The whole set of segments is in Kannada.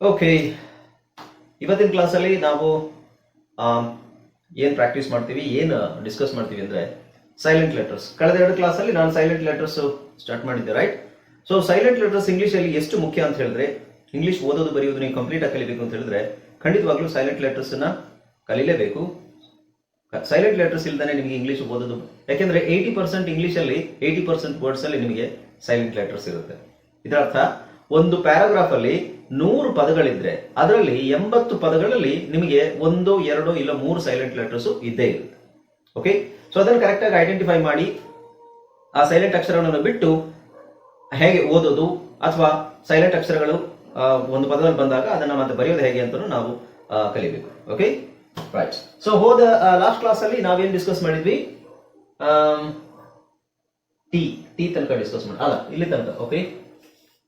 ಓಕೆ ಇವತ್ತಿನ ಕ್ಲಾಸಲ್ಲಿ ನಾವು ಏನು ಪ್ರಾಕ್ಟೀಸ್ ಮಾಡ್ತೀವಿ, ಏನು ಡಿಸ್ಕಸ್ ಮಾಡ್ತೀವಿ ಅಂದರೆ ಸೈಲೆಂಟ್ ಲೆಟರ್ಸ್ ಕಳೆದ ಎರಡು ಕ್ಲಾಸಲ್ಲಿ ನಾನು ಸೈಲೆಂಟ್ ಲೆಟರ್ಸ್ ಸ್ಟಾರ್ಟ್ ಮಾಡಿದ್ದೆ ರೈಟ್ ಸೊ ಸೈಲೆಂಟ್ ಲೆಟರ್ಸ್ ಇಂಗ್ಲೀಷಲ್ಲಿ ಎಷ್ಟು ಮುಖ್ಯ ಅಂತ ಹೇಳಿದ್ರೆ ಇಂಗ್ಲೀಷ್ ಓದೋದು, ಬರೆಯೋದು ನೀವು ಕಂಪ್ಲೀಟ್ ಆಗಿ ಕಲಿಬೇಕು ಅಂತ ಹೇಳಿದ್ರೆ, ಖಂಡಿತವಾಗ್ಲೂ ಸೈಲೆಂಟ್ ಲೆಟರ್ಸನ್ನ ಕಲೀಲೇಬೇಕು. ಸೈಲೆಂಟ್ ಲೆಟರ್ಸ್ ಇಲ್ದಾನೆ ನಿಮಗೆ ಇಂಗ್ಲೀಷ್ ಓದೋದು, ಯಾಕೆಂದರೆ ಏಯ್ಟಿ ಪರ್ಸೆಂಟ್ ಇಂಗ್ಲೀಷಲ್ಲಿ ಏಯ್ಟಿ ಪರ್ಸೆಂಟ್ ವರ್ಡ್ಸ್ ಅಲ್ಲಿ ನಿಮಗೆ ಸೈಲೆಂಟ್ ಲೆಟರ್ಸ್ ಇರುತ್ತೆ. ಇದರ ಅರ್ಥ ಒಂದು ಪ್ಯಾರಾಗ್ರಾಫ್ ಅಲ್ಲಿ ನೂರು ಪದಗಳಿದ್ರೆ ಅದರಲ್ಲಿ ಎಂಬತ್ತು ಪದಗಳಲ್ಲಿ ನಿಮಗೆ ಒಂದು, ಎರಡು ಇಲ್ಲ ಮೂರು ಸೈಲೆಂಟ್ ಲೆಟರ್ಸ್ ಇದ್ದೇ ಇರುತ್ತೆ. ಓಕೆ ಸೊ ಅದನ್ನು ಕರೆಕ್ಟಾಗಿ ಐಡೆಂಟಿಫೈ ಮಾಡಿ. ಆ ಸೈಲೆಂಟ್ ಅಕ್ಷರಗಳನ್ನು ಬಿಟ್ಟು ಹೇಗೆ ಓದೋದು ಅಥವಾ ಸೈಲೆಂಟ್ ಅಕ್ಷರಗಳು ಒಂದು ಪದದಲ್ಲಿ ಬಂದಾಗ ಅದನ್ನ ಮತ್ತೆ ಬರೆಯೋದು ಹೇಗೆ ಅಂತ ನಾವು ಕಲಿಬೇಕು. ಓಕೆ ರೈಟ್ ಸೊ ಹೋದ ಲಾಸ್ಟ್ ಕ್ಲಾಸ್ ಅಲ್ಲಿ ನಾವೇನ್ ಡಿಸ್ಕಸ್ ಮಾಡಿದ್ವಿ? ಟಿ ಟಿ ತನಕ ಡಿಸ್ಕಸ್ ಮಾಡಿ, ಅಲ್ಲ, ಇಲ್ಲಿ ತನಕ okay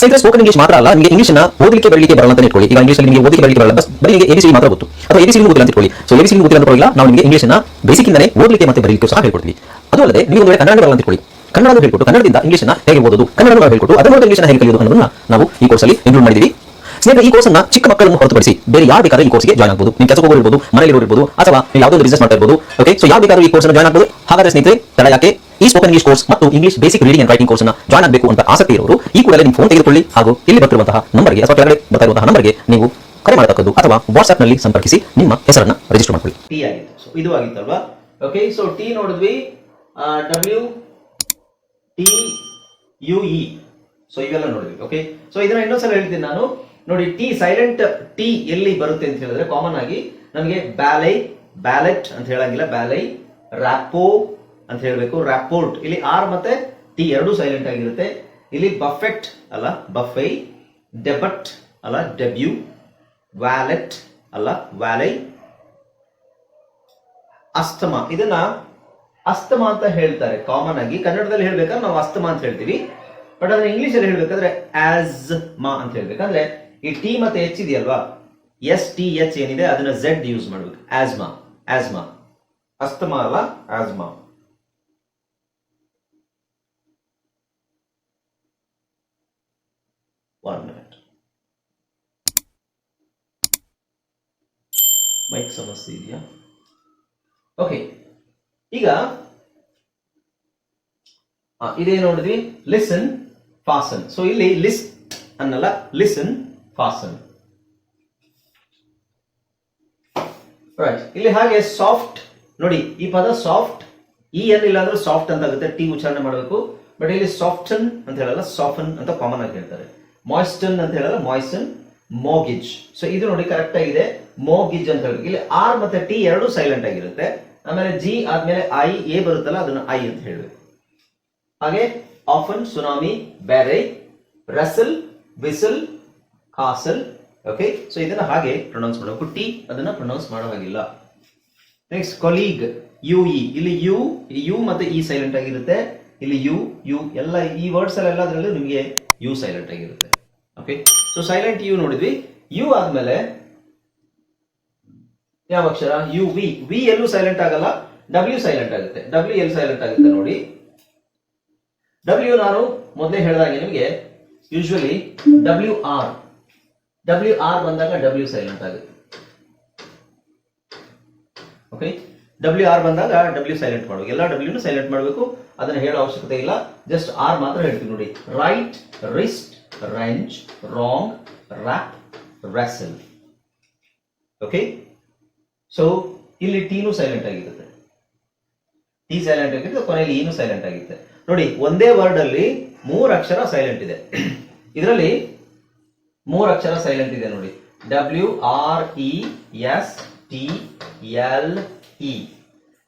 ಸ್ನೇಹಿತರೆ ಸ್ಪೋಕನ್ ಇಂಗ್ಲಿಷ್ ಮಾತ್ರ ಅಲ್ಲ, ನಿಮಗೆ ಇಂಗ್ಲಿಷ್ನ ಓದಲಿಕ್ಕೆ ಬರಲಿಕ್ಕೆ ಬರಲ್ಲ ಅಂತ ಇಟ್ಕೊಳ್ಳಿ. ಈಗ ಇಂಗ್ಲಿಷ್ ನಿಮಗೆ ಓದಲಿಕ್ಕೆ ಬರಲಿಕ್ಕೆ ಬರಲ್ಲ. ಬಸ್, ಬರೀ ಎಬಿಸಿ ಮಾತ್ರ ಗೊತ್ತು. ಅಥವಾ ಎಬಿಸಿ ಗೊತ್ತಿಲ್ಲ ಅಂತ ಇಟ್ಕೊಳ್ಳಿ. ಸೊ ಎಬಿಸಿ ಗೊತ್ತಿಲ್ಲ ಅಂತ ಪರವಾಗಿಲ್ಲ ನಾವು ನಿಮಗೆ ಇಂಗ್ಲಿಷ್ನ ಬೇಸಿಕ್ ಇಂದನೇ ಓದಲಿಕ್ಕೆ ಮತ್ತೆ ಬರಲಿಕ್ಕೆ ಸಹ ಹೇಳ್ಕೊಡ್ತೀವಿ. ಅದು ಅಲ್ಲದೆ, ನೀವು ಒಂದು ಕನ್ನಡ ಬರಲ್ಲ ಅಂತ ಇಟ್ಕೊಳ್ಳಿ. ಕನ್ನಡ ಹೇಳ್ಕೊಟ್ಟು, ಕನ್ನಡದಿಂದ ಇಂಗ್ಲಿಷ್ನ ಹೇಗೆ ಓದೋದು ಕನ್ನಡ ಹೇಳ್ಕೊಟ್ಟು ಅದರ ಮೂಲಕ ಇಂಗ್ಲಿಷ್ನ ಹೇಗೆ ಕಲಿಯೋದು ಅನ್ನೋದನ್ನ ನಾವು ಈ ಕೋರ್ಸಲ್ಲಿ ಇನ್ಕ್ಲೂಡ್ ಮಾಡಿದ್ದೀವಿ ಸ್ನೇಹಿತರೆ, ಈ ಕೋರ್ಸ್ ಅನ್ನ ಚಿಕ್ಕ ಮಕ್ಕಳನ್ನು ಹೊರತುಪಡಿಸಿ ಬೇರೆ ಯಾರು ಬೇಕಾದ್ರೆ ಈ ಕೋರ್ಸ್ಗೆ ಜಾಯ್ನ್ ಆಗಬಹುದು ನೀವು ಕೆಲಸ ಹೋಗಿರ್ಬೋದು ಮನೆಯಲ್ಲಿ ಇರ್ಬೋದು ಅಥವಾ ಯಾವುದೋ ಒಂದು ಬಿಸ್ನೆಸ್ ಮಾಡ್ತಾ ಇರ್ಬೋದು ಓಕೆ ಸೊ ಯಾವ ಬೇಕಾದ್ರೂ ಈ ಕೋರ್ಸ್ ಜಾಯ್ನ್ ಆಗಬಹುದು ಹಾಗಾದ್ರೆ ಸ್ನೇಹಿತರೆ, ತಡ ಯಾಕೆ? ಈ ಸ್ಪೋಕನ್ ಇಂಗ್ಲಿಷ್ ಕೋರ್ಸ್ ಮತ್ತು English basic reading and writing course join ಆಗಬೇಕು ಅಂತ ಆಸಕ್ತಿ ಇರೋರು, ಈ ಕೂಡಲೇ ನಿಮ್ಮ ಫೋನ್ ತೆಗೆದುಕೊಳ್ಳಿ ಹಾಗೂ ಇಲ್ಲಿ ಬರ್ತಿರುವಂತಹ ನಂಬರ್ಗೆ ಅಥವಾ ಕೆಳಗಡೆ ಬರ್ತಾ ಇರುವಂತಹ ನಂಬರ್ಗೆ ನೀವು ಕರೆ ಮಾಡತಕ್ಕದ್ದು ಅಥವಾ ವಾಟ್ಸ್ಆಪ್ನಲ್ಲಿ ಸಂಪರ್ಕಿಸಿ, ನಿಮ್ಮ ಹೆಸರನ್ನ ರಿಜಿಸ್ಟರ್ ಮಾಡಿಕೊಳ್ಳಿ. ಟಿ ಆಗಿತ್ತು. ಸೊ ಇದು ಆಗಿತ್ತಲ್ವಾ? ಓಕೆ ಸೊ ಟಿ ನೋಡಿದ್ವಿ. W T U E so ಇವೆಲ್ಲ ನೋಡಿದ್ವಿ. ಓಕೆ ಸೊ ಇದನ್ನ ಇನ್ನೊಂದ್ಸಲ ಹೇಳ್ತೀನಿ ನಾನು. ನೋಡಿ ಟಿ ಸೈಲೆಂಟ್ ಟಿ ಎಲ್ಲಿ ಬರುತ್ತೆ ಅಂತ ಹೇಳಿದ್ರೆ ಕಾಮನ್ ಆಗಿ ನಮಗೆ ಬ್ಯಾಲೈ ಬ್ಯಾಲೆಟ್ ಅಂತ ಹೇಳಂಗಿಲ್ಲ. ಬ್ಯಾಲೈ ರ್ಯಾಪೋ ಅಂತ ಹೇಳಬೇಕು. ರ್ಯಾಪೋರ್ಟ್ ಇಲ್ಲಿ ಆರ್ ಮತ್ತೆ ಟಿ ಎರಡು ಸೈಲೆಂಟ್ ಆಗಿರುತ್ತೆ. ಇಲ್ಲಿ ಬಫೆಟ್ ಅಲ್ಲ ಬಫೈ ಡೆಬಟ್ ಅಲ್ಲ ಡೆಬ್ಯೂ ವ್ಯಾಲೆಟ್ ಅಲ್ಲ ವ್ಯಾಲೈ ಅಸ್ತಮ. ಇದನ್ನ ಅಸ್ತಮ ಅಂತ ಹೇಳ್ತಾರೆ. ಕಾಮನ್ ಆಗಿ ಕನ್ನಡದಲ್ಲಿ ಹೇಳ್ಬೇಕಾದ್ರೆ ನಾವು ಅಸ್ತಮ ಅಂತ ಹೇಳ್ತೀವಿ. ಬಟ್ ಅದನ್ನ ಇಂಗ್ಲಿಷ್ ಅಲ್ಲಿ ಹೇಳ್ಬೇಕಾದ್ರೆ ಆಸ್ ಮಾ ಅಂತ ಹೇಳ್ಬೇಕಂದ್ರೆ ಈ ಟಿ ಮತ್ತೆ ಎಚ್ ಇದೆಯಲ್ವಾ? ಎಸ್ ಟಿ ಎಚ್ ಏನಿದೆ, ಅದನ್ನ ಝೆಡ್ ಯೂಸ್ ಮಾಡ್ಬೇಕು. ಆಸ್ಮಾ ಆಸ್ಮಾ ಅಸ್ತಮ ಅಲ್ಲ ಆಸ್ಮಾ ಒನ್ ಮಿನಿಟ್ ಮೈಕ್ ಸಮಸ್ಯೆ ಇದೆಯಾ? ಓಕೆ ಈಗ ಇದೇ ನೋಡಿದ್ವಿ ಲಿಸನ್ ಫಾಸನ್ ಸೊ ಇಲ್ಲಿ ಲಿಸ್ಟ್ ಅನ್ನಲ್ಲ ಲಿಸನ್ ಫಾಸನ್ ರೈಟ್ ಇಲ್ಲಿ ಹಾಗೆ ಸಾಫ್ಟ್ ನೋಡಿ, ಈ ಪದ ಸಾಫ್ಟ್ ಈ ಏನಿಲ್ಲ ಅಂದ್ರೆ ಸಾಫ್ಟ್ ಅಂತ ಆಗುತ್ತೆ ಟಿ ಉಚ್ಚಾರಣೆ ಮಾಡಬೇಕು. ಬಟ್ ಇಲ್ಲಿ ಸಾಫ್ಟನ್ ಅಂತ ಹೇಳಲ್ಲ ಸಾಫನ್ ಅಂತ ಕಾಮನ್ ಆಗಿ ಹೇಳ್ತಾರೆ. ಮಾಯ್ಸ್ಟನ್ ಅಂತ ಹೇಳಲ್ಲ ಮಾಯ್ಸನ್ ಮೋಗಿಜ್ ಸೊ ಇದು ನೋಡಿ ಕರೆಕ್ಟ್ ಆಗಿದೆ ಮೋಗಿಜ್ ಅಂತ ಹೇಳ್ಬೇಕು. ಇಲ್ಲಿ ಆರ್ ಮತ್ತೆ ಟಿ ಎರಡು ಸೈಲೆಂಟ್ ಆಗಿರುತ್ತೆ. ಆಮೇಲೆ ಜಿ ಆದ್ಮೇಲೆ ಐ ಎ ಬರುತ್ತಲ್ಲ, ಅದನ್ನ ಐ ಅಂತ ಹೇಳಬೇಕು. ಹಾಗೆ often tsunami ballet rustle whistle castle okay so ಇದನ್ನ ಹಾಗೆ ಪ್ರೊನೌನ್ಸ್ ಮಾಡಬೇಕು ಟಿ ಅದನ್ನ ಪ್ರೊನೌನ್ಸ್ ಮಾಡೋ ಹಾಗಿಲ್ಲ. ನೆಕ್ಸ್ಟ್ ಕೊಲೀಗ್ ಯು ಇ ಇಲ್ಲಿ ಯು ಯು ಮತ್ತೆ ಇ ಸೈಲೆಂಟ್ ಆಗಿರುತ್ತೆ. ಇಲ್ಲಿ ಯು ಯು ಎಲ್ಲ ಈ ವರ್ಡ್ಸ್ ಎಲ್ಲ ಎಲ್ಲದರಲ್ಲೂ ನಿಮಗೆ ಯು ಸೈಲೆಂಟ್ ಆಗಿರುತ್ತೆ. ಓಕೆ ಸೊ ಸೈಲೆಂಟ್ ಯು ನೋಡಿದ್ವಿ. ಯು ಆದ್ಮೇಲೆ ಯಾವ ಅಕ್ಷರ? ಯು ವಿ ವಿ ಎಲ್ಲೂ ಸೈಲೆಂಟ್ ಆಗಲ್ಲ. ಡಬ್ಲ್ಯೂ ಸೈಲೆಂಟ್ ಆಗುತ್ತೆ. ಡಬ್ಲ್ಯೂ ಎಲ್ ಸೈಲೆಂಟ್ ಆಗುತ್ತೆ ನೋಡಿ. ಡಬ್ಲ್ಯೂ ನಾನು ಮೊದಲೇ ಹೇಳಿದಾಗೆ ನಿಮಗೆ usually W R W R ಬಂದಾಗ ಡಬ್ಲ್ಯೂ ಸೈಲೆಂಟ್ ಆಗುತ್ತೆ. ಓಕೆ ಡಬ್ಲ್ಯೂ ಆರ್ ಬಂದಾಗ ಡಬ್ಲ್ಯೂ ಸೈಲೆಂಟ್ ಮಾಡಬೇಕು ಎಲ್ಲ ಡಬ್ಲ್ಯೂನು ಸೈಲೆಂಟ್ ಮಾಡಬೇಕು. ಅದನ್ನ ಹೇಳೋ ಅವಶ್ಯಕತೆ ಇಲ್ಲ. ಜಸ್ಟ್ ಆರ್ ಮಾತ್ರ ಹೇಳ್ತೀವಿ ನೋಡಿ. Right wrist wrench wrong wrap, wrestle. Okay so ಇಲ್ಲಿ ಟೀನು ಸೈಲೆಂಟ್ ಆಗಿರುತ್ತೆ. ಟಿ ಸೈಲೆಂಟ್ ಆಗಿರುತ್ತೆ ಕೊನೆಯಲ್ಲಿ ಇನು ಸೈಲೆಂಟ್ ಆಗಿರುತ್ತೆ. ನೋಡಿ ಒಂದೇ ವರ್ಡ್ ಅಲ್ಲಿ ಮೂರು ಅಕ್ಷರ ಸೈಲೆಂಟ್ ಇದೆ. ಇದರಲ್ಲಿ ಮೂರು ಅಕ್ಷರ ಸೈಲೆಂಟ್ ಇದೆ ನೋಡಿ. W R E S T L E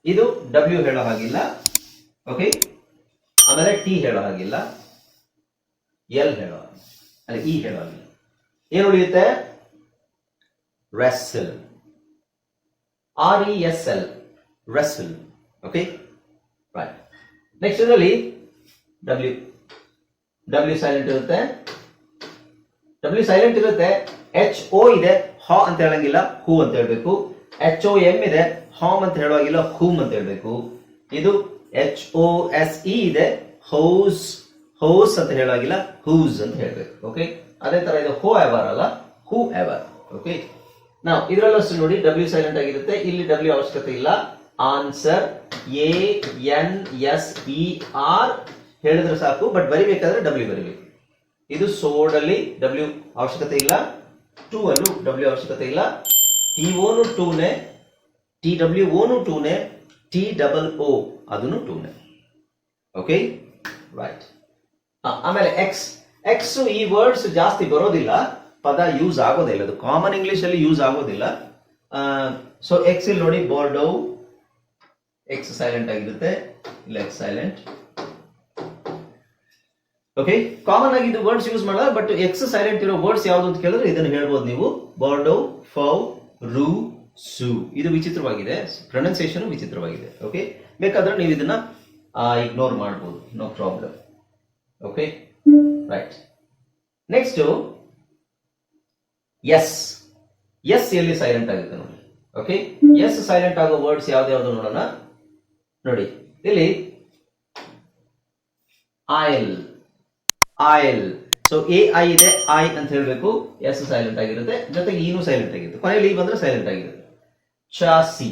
ಇದು ಡಬ್ಲ್ಯೂ ಹೇಳೋ ಹಾಗಿಲ್ಲ. ಓಕೆ ಆಮೇಲೆ ಟಿ ಹೇಳೋ ಹಾಗಿಲ್ಲ. ಎಲ್ ಹೇಳೋ ಅಲ್ಲ, ಈ ಹೇಳೋ ಹಾಗಿಲ್ಲ ಏನು ಉಳಿಯುತ್ತೆ? Wrestle R E S L wrestle okay right next ಇದರಲ್ಲಿ ಡಬ್ಲ್ಯೂ ಡಬ್ಲ್ಯೂ ಸೈಲೆಂಟ್ ಇರುತ್ತೆ. ಡಬ್ಲ್ಯೂ ಸೈಲೆಂಟ್ ಇರುತ್ತೆ. ಎಚ್ ಓ ಇದೆ. ಹಾ ಅಂತ ಹೇಳಂಗಿಲ್ಲ. ಹೂ ಅಂತ ಹೇಳ್ಬೇಕು. ಎಚ್ ಓ ಎಂ ಇದೆ. ಹಾಮ್ ಅಂತ ಹೇಳುವಾಗಿಲ್ಲ. ಹೂಮ್ ಅಂತ ಹೇಳ್ಬೇಕು. ಇದು ಎಚ್ ಓ ಎಸ್ ಇ ಇದೆ. ಹೌಸ್ ಹೌಸ್ ಅಂತ ಹೇಳಾಗಿಲ್ಲ ಹೂಸ್ ಅಂತ ಹೇಳ್ಬೇಕು ಓಕೆ ಅದೇ ತರ ಇದು ಹೋ ಎವರ್ ಅಲ್ಲ, ಹೂ ಎವರ್ ಓಕೆ ನಾವು ಇದರಲ್ಲೂ ನೋಡಿ ಡಬ್ಲ್ಯೂ ಸೈಲೆಂಟ್ ಆಗಿರುತ್ತೆ, ಇಲ್ಲಿ ಡಬ್ಲ್ಯೂ ಅವಶ್ಯಕತೆ ಇಲ್ಲ. Answer A N S E R ಹೇಳಿದ್ರೆ ಸಾಕು ಬಟ್ ಬರಿಬೇಕಾದ್ರೆ ಡಬ್ಲ್ಯೂ ಬರಿಬೇಕು. ಇದು ಸೋಡಲ್ಲಿ ಡಬ್ಲ್ಯೂ ಅವಶ್ಯಕತೆ ಇಲ್ಲ ಟೂ ಅಲ್ಲೂ ಡಬ್ಲ್ಯೂ ಅವಶ್ಯಕತೆ ಇಲ್ಲ. ಟಿ ಓನು ಟೂನೆ ಟಿ ಡಬ್ಲ್ಯೂ ಓನು ಟೂನೆ ಟಿ ಡಬಲ್ ಓ ಅದನ್ನು ಟೂನೆ ಓಕೆ ರೈಟ್ ಆಮೇಲೆ ಎಕ್ಸ್ ಎಕ್ಸ್ ಈ ವರ್ಡ್ಸ್ ಜಾಸ್ತಿ ಬರೋದಿಲ್ಲ. ಪದ ಯೂಸ್ ಆಗೋದಿಲ್ಲ. ಅದು ಕಾಮನ್ ಇಂಗ್ಲಿಷ್ ಅಲ್ಲಿ ಯೂಸ್ ಆಗೋದಿಲ್ಲ. ಸೊ ಎಕ್ಸ್ ಇಲ್ಲಿ ನೋಡಿ ಬೋರ್ಡೌ ಎಕ್ಸ್ ಸೈಲೆಂಟ್ ಆಗಿರುತ್ತೆ. ಇಲ್ಲ ಎಕ್ಸ್ ಸೈಲೆಂಟ್ ಓಕೆ ಕಾಮನ್ ಆಗಿ ಇದು ವರ್ಡ್ಸ್ ಯೂಸ್ ಮಾಡಲ್ಲ ಬಟ್ ಎಕ್ಸ್ ಸೈಲೆಂಟ್ ಇರೋ ವರ್ಡ್ಸ್ ಯಾವ್ದು ಅಂತ ಕೇಳಿದ್ರೆ ಇದನ್ನು ಹೇಳ್ಬೋದು ನೀವು. ಬಾರ್ಡೋ ಫೌ ರು ಸು ಇದು ವಿಚಿತ್ರವಾಗಿದೆ. ಪ್ರೊನೌನ್ಸಿಯೇಷನ್ ವಿಚಿತ್ರವಾಗಿದೆ. ಓಕೆ ಬೇಕಾದ್ರೆ ನೀವು ಇದನ್ನ ಇಗ್ನೋರ್ ಮಾಡ್ಬೋದು. No problem okay right next S S ಎಲ್ಲಿ ಸೈಲೆಂಟ್ ಆಗುತ್ತೆ ನೋಡಿ. ಓಕೆ ಎಸ್ ಸೈಲೆಂಟ್ ಆಗೋ ವರ್ಡ್ಸ್ ಯಾವ್ದು ನೋಡೋಣ. ನೋಡಿ. ಇಲ್ಲಿ aisle aisle so A I ಇದೆ ಐ ಅಂತ ಹೇಳಬೇಕು. ಎಸ್ ಸೈಲೆಂಟ್ ಆಗಿರುತ್ತೆ. ಜೊತೆಗೆ ಈನು ಸೈಲೆಂಟ್ ಆಗಿರುತ್ತೆ. ಕೊನೆಯಲ್ಲಿ ಈ ಬಂದ್ರೆ ಸೈಲೆಂಟ್ ಆಗಿರುತ್ತೆ. ಚಾಸಿ.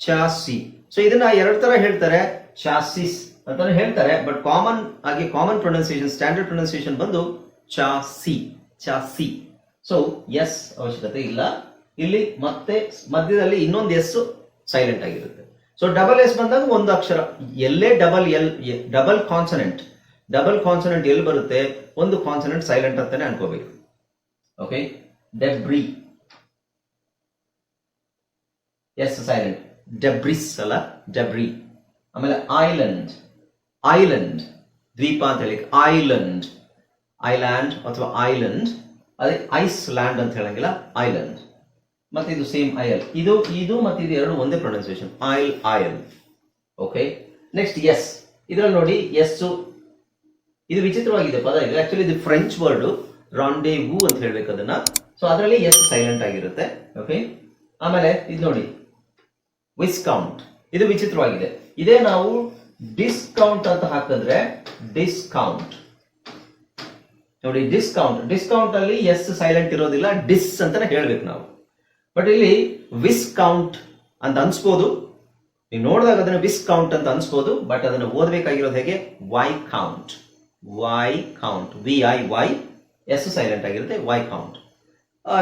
ಚಾಸಿ. ಸೊ ಇದನ್ನ ಎರಡು ತರ ಹೇಳ್ತಾರೆ. ಚಾಸಿಸ್. ಅಂತಾನೆ ಹೇಳ್ತಾರೆ ಬಟ್ ಕಾಮನ್ ಆಗಿ ಕಾಮನ್ ಪ್ರೊನೌನ್ಸಿಯೇಷನ್ ಸ್ಟ್ಯಾಂಡರ್ಡ್ ಪ್ರೊನೌನ್ಸಿಯೇಷನ್ ಬಂದು ಚಾ, ಸಿ ಚಾ, ಸಿ. ಸೊ ಎಸ್ ಅವಶ್ಯಕತೆ ಇಲ್ಲ. ಇಲ್ಲಿ ಮತ್ತೆ ಮಧ್ಯದಲ್ಲಿ ಇನ್ನೊಂದು ಎಸ್ ಸೈಲೆಂಟ್ ಆಗಿರುತ್ತೆ. ಸೊ ಡಬಲ್ ಎಸ್ ಬಂದಾಗ ಒಂದು ಅಕ್ಷರ. ಎಲ್ಲೇ double L double consonant double consonant ಎಲ್ಲಿ ಬರುತ್ತೆ? ಒಂದು ಕಾನ್ಸನೆಂಟ್ ಸೈಲೆಂಟ್ ಅಂತಾನೆ ಅನ್ಕೋಬೇಕು. Okay debris S silent debris ಅಲ್ಲ ಡೆಬ್ರಿ ಆಮೇಲೆ ಐಲ್ಯಾಂಡ್ ಐಲ್ಯಾಂಡ್ ದ್ವೀಪ ಅಂತ ಹೇಳಿ ಐಲ್ಯಾಂಡ್ ಐಲ್ಯಾಂಡ್ ಅಥವಾ ಐಲ್ಯಾಂಡ್ ಅದೇ ಐಸ್ ಲ್ಯಾಂಡ್ ಅಂತ ಹೇಳಂಗಿಲ್ಲ ಐಲ್ಯಾಂಡ್ ಮತ್ತೆ ಇದು ಸೇಮ್ ಐಲ್ ಇದು ಇದು ಮತ್ತೆ ಇದು ಎರಡು ಒಂದೇ pronunciation isle isle okay next S ಇದರಲ್ಲಿ ನೋಡಿ ಎಸ್ ಇದು ವಿಚಿತ್ರವಾಗಿದೆ ಪದ ಇದು. ಆಕ್ಚುಲಿ ಇದು ಫ್ರೆಂಚ್ ವರ್ಡ್ ರಾಂಡೆ ಅಂತ ಹೇಳ್ಬೇಕು ಅದನ್ನ. ಸೊ ಅದರಲ್ಲಿ ಎಸ್ ಸೈಲೆಂಟ್ ಆಗಿರುತ್ತೆ. ಓಕೆ ಆಮೇಲೆ, ಇದು ನೋಡಿ. ವಿಸ್ಕೌಂಟ್ ಇದು ವಿಚಿತ್ರವಾಗಿದೆ. ಇದೇ ನಾವು ಡಿಸ್ಕೌಂಟ್ ಅಂತ ಹಾಕಿದ್ರೆ ಡಿಸ್ಕೌಂಟ್ ನೋಡಿ ಡಿಸ್ಕೌಂಟ್ ಡಿಸ್ಕೌಂಟ್ ಅಲ್ಲಿ ಎಸ್ ಸೈಲೆಂಟ್ ಇರೋದಿಲ್ಲ ಡಿಸ್ ಅಂತಾನೆ ಹೇಳ್ಬೇಕು ನಾವು. ಬಟ್ ಇಲ್ಲಿ ವಿಸ್ಕೌಂಟ್ ಅಂತ ಅನ್ಸ್ಬೋದು. ನೀವು ನೋಡಿದಾಗ ಅದನ್ನ ವಿಸ್ಕೌಂಟ್ ಅಂತ ಅನ್ಸ್ಬೋದು ಬಟ್ ಅದನ್ನ ಓದಬೇಕಾಗಿರೋದು ಹೇಗೆ? Viscount viscount V I Y S silent ಆಗಿರುತ್ತೆ ವೈ ಕೌಂಟ್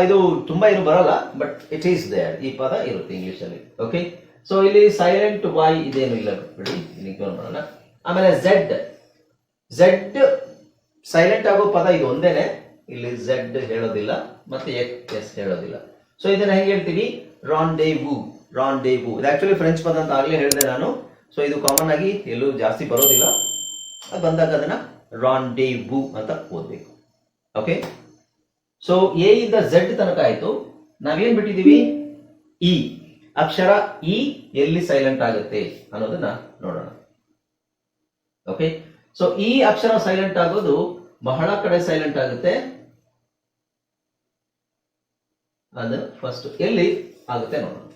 ಇದು ತುಂಬಾ ಏನು ಬರಲ್ಲ ಬಟ್ ಇಟ್ ಈಸ್ ದೇರ್ ಈ ಪದ ಇರುತ್ತೆ ಇಂಗ್ಲಿಷ್ ಅಲ್ಲಿ. ಓಕೆ ಸೊ ಇಲ್ಲಿ ಸೈಲೆಂಟ್ ವೈ ಇದೇನು ಇಲ್ಲ ಬಿಡಿ ಇಗ್ನೋರ್ ಮಾಡೋಣ. ಆಮೇಲೆ ಝೆಡ್ ಝೆಡ್ ಸೈಲೆಂಟ್ ಆಗೋ ಪದ ಇದು ಒಂದೇನೆ, ಇಲ್ಲಿ ಝೆಡ್ ಹೇಳೋದಿಲ್ಲ, ಮತ್ತೆ ಎಸ್ ಹೇಳೋದಿಲ್ಲ. ಸೊ ಇದನ್ನ ಹೆಂಗೆ ಹೇಳ್ತೀವಿ? ರಾನ್ ಡೇ ವು ರಾನ್ ಡೇ ವು ಇದು ಆಕ್ಚುಲಿ ಫ್ರೆಂಚ್ ಪದ ಅಂತ ಆಗ್ಲೇ ಹೇಳಿದೆ ನಾನು. ಸೊ ಇದು ಕಾಮನ್ ಆಗಿ ಎಲ್ಲೂ ಜಾಸ್ತಿ ಬರೋದಿಲ್ಲ. ಅದು ಬಂದಾಗ ಅದನ್ನ ರಾನ್ ಡೇ ವು ಅಂತ ಓದ್ಬೇಕು. ಓಕೆ ಸೊ ಎ ಇಂದ ಝೆಡ್ ತನಕ ಆಯ್ತು. ನಾವೇನ್ ಬಿಟ್ಟಿದೀವಿ? ಇ ಅಕ್ಷರ ಇ ಎಲ್ಲಿ ಸೈಲೆಂಟ್ ಆಗುತ್ತೆ ಅನ್ನೋದನ್ನ ನೋಡೋಣ. ಓಕೆ ಸೊ ಈ ಅಕ್ಷರ ಸೈಲೆಂಟ್ ಆಗೋದು ಬಹಳ ಕಡೆ ಸೈಲೆಂಟ್ ಆಗುತ್ತೆ. ಅದು ಫಸ್ಟ್ ಎಲ್ಲಿ ಆಗುತ್ತೆ ನೋಡೋಣ.